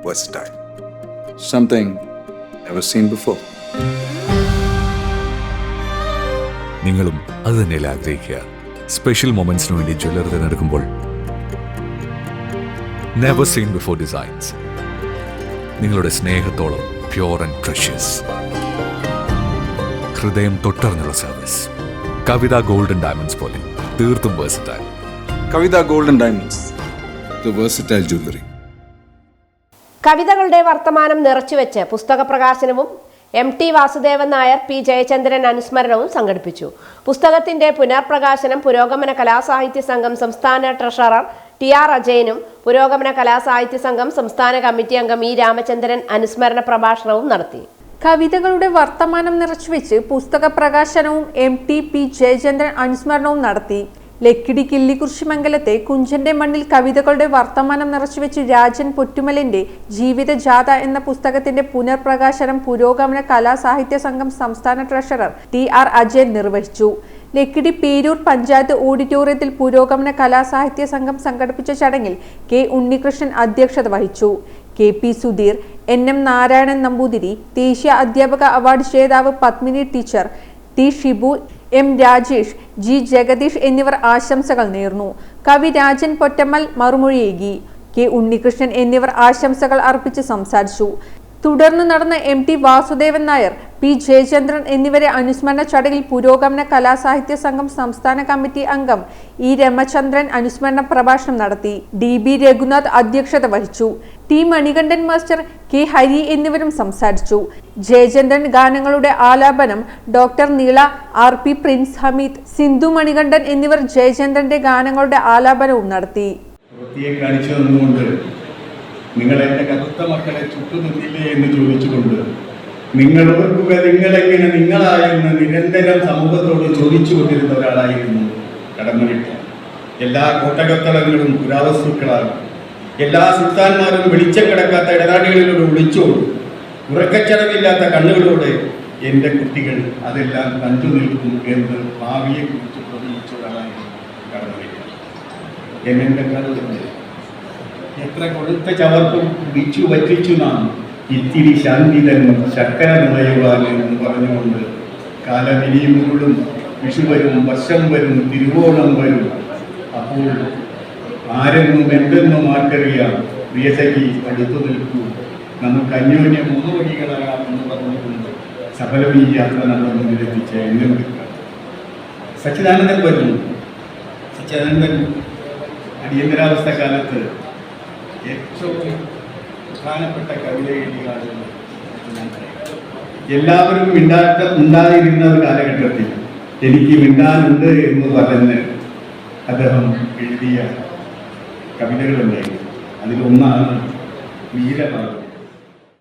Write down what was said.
Versatile. Something never seen before. നിങ്ങളും അത് തന്നെയല്ല ആഗ്രഹിക്കുക സ്പെഷ്യൽ മൊമെന്റ്സിന് വേണ്ടി ജ്വല്ലറി തിരഞ്ഞെടുക്കുമ്പോൾ നെവർ സീൻ ബിഫോർ ഡിസൈൻസ് നിങ്ങളുടെ സ്നേഹത്തോളം പ്യുവർ ആൻഡ് പ്രഷ്യസ് ഹൃദയം തൊട്ടറിഞ്ഞുള്ള സർവീസ് കവിത ഗോൾഡൻ ഡയമണ്ട്സ് പോലെ തീർത്തും versatile Kavitha golden diamonds jewelry. കവിതകളുടെ വർത്തമാനം നിറച്ചുവെച്ച് പുസ്തക പ്രകാശനവും M T Vasudevan Nair P Jayachandran അനുസ്മരണവും സംഘടിപ്പിച്ചു. പുസ്തകത്തിന്റെ പുനർപ്രകാശനം പുരോഗമന കലാസാഹിത്യ സംഘം സംസ്ഥാന ട്രഷറർ ടി ആർ അജയനും പുരോഗമന കലാസാഹിത്യ സംഘം സംസ്ഥാന കമ്മിറ്റി അംഗം ഇ രാമചന്ദ്രൻ അനുസ്മരണ പ്രഭാഷണവും നടത്തി. കവിതകളുടെ വർത്തമാനം നിറച്ചുവെച്ച് പുസ്തക പ്രകാശനവും എം ടി പി ജയചന്ദ്രൻ അനുസ്മരണവും നടത്തി. ലക്കിടി കിള്ളിക്കുറിശിമംഗലത്തെ കുഞ്ചന്റെ മണ്ണിൽ കവിതകളുടെ വർത്തമാനം നിറച്ചുവെച്ച് രാജൻ പൊറ്റുമലിന്റെ ജീവിതജാഥ എന്ന പുസ്തകത്തിന്റെ പുനർപ്രകാശനം പുരോഗമന കലാസാഹിത്യ സംഘം സംസ്ഥാന ട്രഷറർ ടി ആർ അജയൻ നിർവഹിച്ചു. ലക്കിടി പേരൂർ പഞ്ചായത്ത് ഓഡിറ്റോറിയത്തിൽ പുരോഗമന കലാസാഹിത്യ സംഘം സംഘടിപ്പിച്ച ചടങ്ങിൽ കെ ഉണ്ണികൃഷ്ണൻ അധ്യക്ഷത വഹിച്ചു. K P Sudheer N M Narayanan Namboothiri ദേശീയ അധ്യാപക അവാർഡ് ജേതാവ് Padmini teacher T Shibu M Rajesh G Jagadeesh എന്നിവർ ആശംസകൾ നേർന്നു. കവി രാജൻ പൊറ്റമ്മൽ മറുമൊഴിയേകി. കെ ഉണ്ണികൃഷ്ണൻ എന്നിവർ ആശംസകൾ അർപ്പിച്ച് സംസാരിച്ചു. തുടർന്ന് നടന്ന M T Vasudevan Nair P Jayachandran എന്നിവരെ അനുസ്മരണ ചടങ്ങിൽ പുരോഗമന കലാസാഹിത്യ സംഘം സംസ്ഥാന കമ്മിറ്റി അംഗം ഇ രമചന്ദ്രൻ അനുസ്മരണ പ്രഭാഷണം നടത്തി. ഡി ബി രഘുനാഥ് അധ്യക്ഷത വഹിച്ചു. T Manikandan master K Hari എന്നിവരും സംസാരിച്ചു. ജയചന്ദ്രൻ ഗാനങ്ങളുടെ ആലാപനം doctor Neela R P Prince Hameed Sindhu Manikandan എന്നിവർ ജയചന്ദ്രന്റെ ഗാനങ്ങളുടെ ആലാപനവും നടത്തി. കാണിച്ചു തന്നുകൊണ്ട് നിങ്ങൾ എന്റെ കറുത്ത മക്കളെ ചുട്ടുനിന്നില്ലേ എന്ന് ചോദിച്ചുകൊണ്ട് നിങ്ങൾ ഓർക്കുക നിങ്ങളെങ്ങനെ നിങ്ങളായിരുന്ന നിരന്തരം സമൂഹത്തോട് ചോദിച്ചു കൊണ്ടിരുന്ന ഒരാളായിരുന്നു കടമനിട്ട എല്ലാ കോട്ടകത്തളങ്ങളും പുരാവസ്തുക്കളാണ് എല്ലാ സുൽത്താൻമാരും വെളിച്ചം കിടക്കാത്ത ഇടനാടികളിലൂടെ ഒളിച്ചോടും ഉറക്കച്ചടവില്ലാത്ത കണ്ണുകളോടെ എന്റെ കുട്ടികൾ അതെല്ലാം കണ്ടു നിൽക്കും എന്ന് ഭാവിയെ കുറിച്ച് പ്രവചിച്ച ഒരാളായിരുന്നു കടമനിട്ട എന്നെ കണ്ടു എത്ര കൊടുത്ത ചവർക്കും കുടിച്ചു വറ്റിച്ചു നാം. ഇത്തിരി ശാന്തിതൻ ശക്കര നിറയുവാൻ എന്ന് പറഞ്ഞുകൊണ്ട് കാലമിനിയുമ്പോഴും വിഷു വരും വർഷം വരും തിരുവോണം വരും. അപ്പോൾ ആരെന്നും എന്തെന്നും ആർക്കറിയാം. പ്രിയസഖി അടുത്തു നിൽക്കൂ. നമുക്ക് അന്യോന്യം മുന്നോടികളാകാം എന്ന് പറഞ്ഞുകൊണ്ട് സഫലം ഈ യാത്ര നമ്മുടെ മുന്നിലെത്തിച്ച എന്നും സച്ചിദാനന്ദൻ വരുന്നു. സച്ചിദാനന്ദൻ അടിയന്തരാവസ്ഥ കാലത്ത് ഏറ്റവും പ്രധാനപ്പെട്ട കവിത എഴുതിയ. എല്ലാവരും മിണ്ടാട്ട ഉണ്ടായിരുന്ന ഒരു കാലഘട്ടത്തിൽ എനിക്ക് മിണ്ടാനുണ്ട് എന്ന് പറഞ്ഞ് അദ്ദേഹം എഴുതിയ കവിതകളുണ്ടായിരുന്നു അതിലൊന്നാണ് വീരപർവം